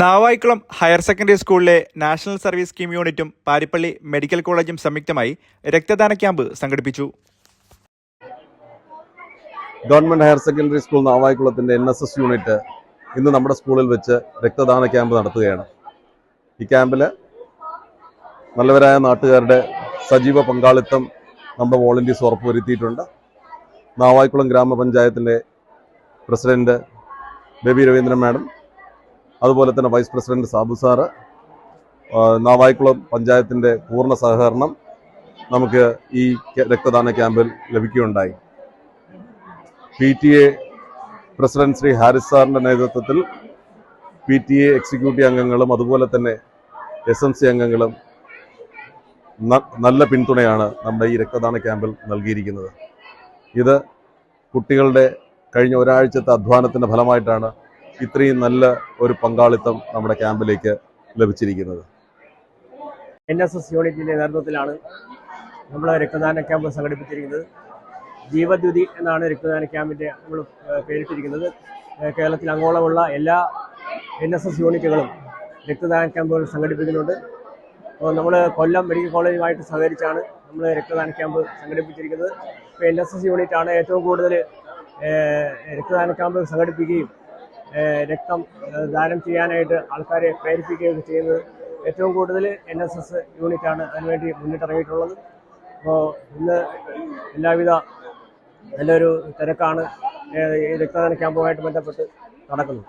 Navaikulam higher secondary സ്കൂളിലെ national service scheme യൂണിറ്റും Paripally medical കോളേജും സംയുക്തമായി രക്തദാന ക്യാമ്പ് സംഘടിപ്പിച്ചു. ഗവൺമെന്റ് ഹയർ സെക്കൻഡറി സ്കൂൾ നാവായിക്കുളത്തിന്റെ എൻ എസ് എസ് യൂണിറ്റ് ഇന്ന് നമ്മുടെ സ്കൂളിൽ വെച്ച് രക്തദാന ക്യാമ്പ് നടത്തുകയാണ്. ഈ ക്യാമ്പിൽ നല്ലവരായ നാട്ടുകാരുടെ സജീവ പങ്കാളിത്തം നമ്മുടെ വോളണ്ടിയേഴ്സ് ഉറപ്പുവരുത്തിയിട്ടുണ്ട്. നാവായിക്കുളം ഗ്രാമപഞ്ചായത്തിന്റെ പ്രസിഡന്റ് ബേബി രവീന്ദ്രൻ മാഡം അതുപോലെ തന്നെ vice president Sabu sir Navaikulam പഞ്ചായത്തിന്റെ പൂർണ സഹകരണം നമുക്ക് ഈ രക്തദാന ക്യാമ്പിൽ ലഭിക്കുകയുണ്ടായി. P T A president Shri Haris സാറിന്റെ നേതൃത്വത്തിൽ പി ടി എ എക്സിക്യൂട്ടീവ് അംഗങ്ങളും അതുപോലെ തന്നെ എസ് എം സി അംഗങ്ങളും നല്ല പിന്തുണയാണ് നമ്മുടെ ഈ രക്തദാന ക്യാമ്പിൽ നൽകിയിരിക്കുന്നത്. ഇത് കുട്ടികളുടെ കഴിഞ്ഞ ഒരാഴ്ചത്തെ അധ്വാനത്തിന്റെ ഫലമായിട്ടാണ് ഇത്രയും നല്ല ഒരു പങ്കാളിത്തം നമ്മുടെ ക്യാമ്പിലേക്ക് ലഭിച്ചിരിക്കുന്നത്. എൻ എസ് എസ് യൂണിറ്റിന്റെ നേതൃത്വത്തിലാണ് നമ്മൾ രക്തദാന ക്യാമ്പ് സംഘടിപ്പിച്ചിരിക്കുന്നത്. ജീവദ്യുതി എന്നാണ് രക്തദാന ക്യാമ്പിന്റെ നമ്മൾ പേരിട്ടിരിക്കുന്നത്. കേരളത്തിൽ അങ്ങോളമുള്ള എല്ലാ എൻ എസ് എസ് യൂണിറ്റുകളും രക്തദാന ക്യാമ്പുകൾ സംഘടിപ്പിക്കുന്നുണ്ട്. അപ്പോൾ നമ്മൾ കൊല്ലം മെഡിക്കൽ കോളേജുമായിട്ട് സഹകരിച്ചാണ് നമ്മൾ രക്തദാന ക്യാമ്പ് സംഘടിപ്പിച്ചിരിക്കുന്നത്. ഇപ്പോൾ എൻ എസ് എസ് യൂണിറ്റാണ് ഏറ്റവും കൂടുതൽ രക്തദാന ക്യാമ്പ് സംഘടിപ്പിക്കുകയും രക്തം ദാനം ചെയ്യാനായിട്ട് ആൾക്കാരെ പ്രേരിപ്പിക്കുകയൊക്കെ ചെയ്യുന്നത്. ഏറ്റവും കൂടുതൽ എൻ എസ് എസ് യൂണിറ്റാണ് അതിനുവേണ്ടി മുന്നിട്ടിറങ്ങിയിട്ടുള്ളത്. അപ്പോൾ ഇന്ന് എല്ലാവിധ നല്ലൊരു തിരക്കാണ് രക്തദാന ക്യാമ്പുമായിട്ട് ബന്ധപ്പെട്ട് നടക്കുന്നത്.